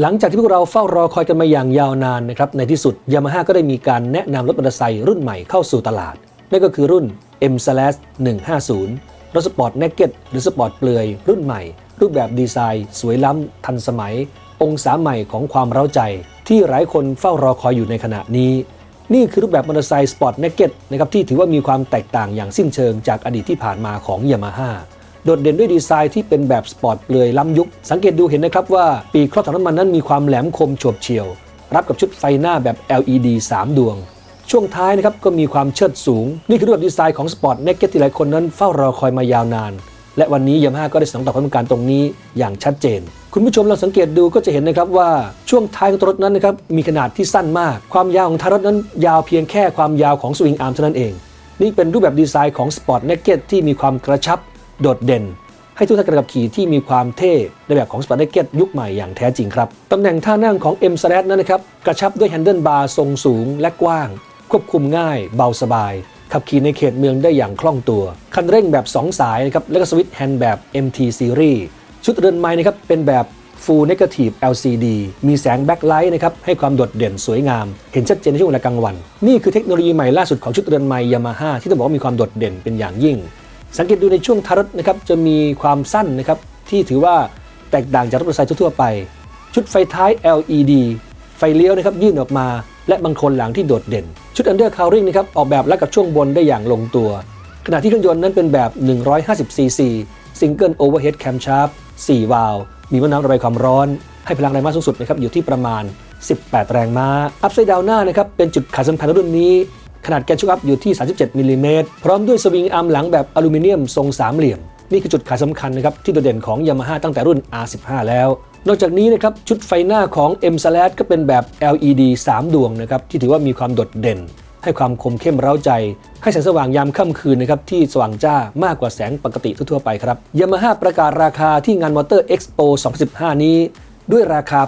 หลังจากที่พวกเราเฝ้ารอคอยกันมาอย่างยาวนานนะครับในที่สุดยามาฮ่าก็ได้มีการแนะนำรถมอเตอร์ไซค์รุ่นใหม่เข้าสู่ตลาด นั่นก็คือรุ่น M s l a s /150 รถสปอร์ตเนกเก็ตหรือสปอร์ตเปลือยรุ่นใหม่ รูปแบบดีไซน์ สวยล้ำ ทันสมัย องศาใหม่ของความเร้าใจ ที่หลายคนเฝ้ารอคอยอยู่ในขณะนี้ นี่คือรูปแบบมอเตอร์ไซค์สปอร์ตเนกเก็ตนะครับที่ถือว่ามีความแตกต่างอย่างสิ้นเชิงจากอดีตที่ผ่านมาของยามาฮ่า โดดเด่นด้วยดีไซน์ที่เป็นแบบสปอร์ตเปลือยล้ำยุค สังเกตดูเห็นนะครับว่าปีกครอบถังน้ำมันนั้นมีความแหลมคมโฉบเฉี่ยว รับกับชุดไฟหน้าแบบ LED 3 ดวง ช่วงท้ายนะครับก็มีความเชิดสูง นี่คือรูปแบบดีไซน์ของสปอร์ตเนกเก็ตที่หลายคนนั้นเฝ้ารอคอยมายาวนาน และวันนี้ยามาฮ่าก็ได้สนองตอบความต้องการตรงนี้อย่างชัดเจน คุณผู้ชมลองสังเกตดูก็จะเห็นนะครับว่าช่วงท้ายของรถนั้นนะครับมีขนาดที่สั้นมาก ความยาวของท้ายรถนั้นยาวเพียงแค่ความยาวของสวิงอาร์มเท่านั้นเองนี่เป็นรูปแบบดีไซน์ของสปอร์ตเนกเก็ตที่มีความกระชับ โดดเด่น ให้ทุกท่านการขับขี่ที่มีความเท่ในแบบของสปอร์ตเนกเก็ตยุคใหม่อย่างแท้จริงครับ ตำแหน่งท่านั่งของ M s l a s นั้นนะครับ กระชับด้วยแฮนเดิลบาร์ทรงสูงและกว้าง ควบคุมง่าย เบาสบาย ขับขี่ในเขตเมืองได้อย่างคล่องตัว คันเร่งแบบ 2 สายนะครับและก็สวิตช์แฮนด์แบบ MT Series ชุดเรือนไม้นะครับเป็นแบบ Full Negative LCD มีแสงแบ็คไลท์นะครับให้ความโดดเด่นสวยงาม เห็นชัดเจนในช่วงเวลากลางวัน นี่คือเทคโนโลยีใหม่ล่าสุดของชุดเรือนไม้ยามาฮ่าที่ต้องบอกว่ามีความโดดเด่นเป็นอย่างยิ่ง สังเกตดูในช่วงทายรถนะครับจะมีความสั้นนะครับที่ถือว่าแตกต่างจากรถมอเตอร์ไซค์ทั่วไป ชุดไฟท้าย LED ไฟเลี้ยวนะครับยื่นออกมาและบางคนหลังที่โดดเด่น ชุด Under Cowring นะครับออกแบบและกับช่วงบนได้อย่างลงตัว ขณะที่เครื่องยนต์นั้นเป็นแบบ 150cc Single Overhead Camshaft 4 วาล์วมีม้าน้ำระบายความร้อน ให้พลังแรงม้าสูงสุดนะครับอยู่ที่ประมาณ 18 แรงม้า อัพไซด์ดาวหน้านะครับเป็นจุดขายสำคัญรุ่นนี้ ขนาดแกนชุกอัพอยู่ที่ 37มิลลิเมตรพร้อมด้วยสวิงอาร์มหลังแบบอลูมิเนียมทรงสามเหลี่ยม นี่คือจุดขายสำคัญนะครับที่โดดเด่นของ Yamaha ตั้งแต่รุ่น R15 แล้วนอกจากนี้นะครับชุดไฟหน้าของ M s l a s ก็เป็นแบบ LED 3 ดวงนะครับที่ถือว่ามีความโดดเด่น ให้ความคมเข้มเร้าใจ ให้แสงสว่างยามค่ำคืนนะครับที่สว่างจ้ามากกว่าแสงปกติทั่วไปครับ Yamaha ประกาศราคาที่งาน Motor Expo 2015 นี้ ด้วยราคา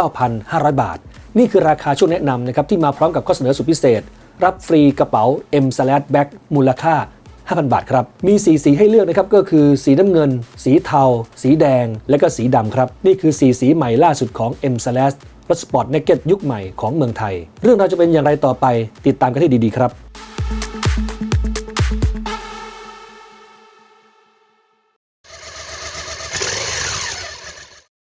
89,500 บาท นี่คือราคาช่วงแนะนำนะครับที่มาพร้อมกับข้อเสนอสุดพิเศษ รับฟรีกระเป๋า M s l a s Back มูลค่า 5,000 บาทครับ มีสีสีให้เลือกนะครับ ก็คือสีน้ำเงิน สีเทา สีแดง และก็สีดำครับ นี่คือสีสีใหม่ล่าสุดของ M s l a s รถสปอร์ตเนกเก็ตยุคใหม่ของเมืองไทย เรื่องราวจะเป็นอย่างไรต่อไป ติดตามกันให้ดีๆครับ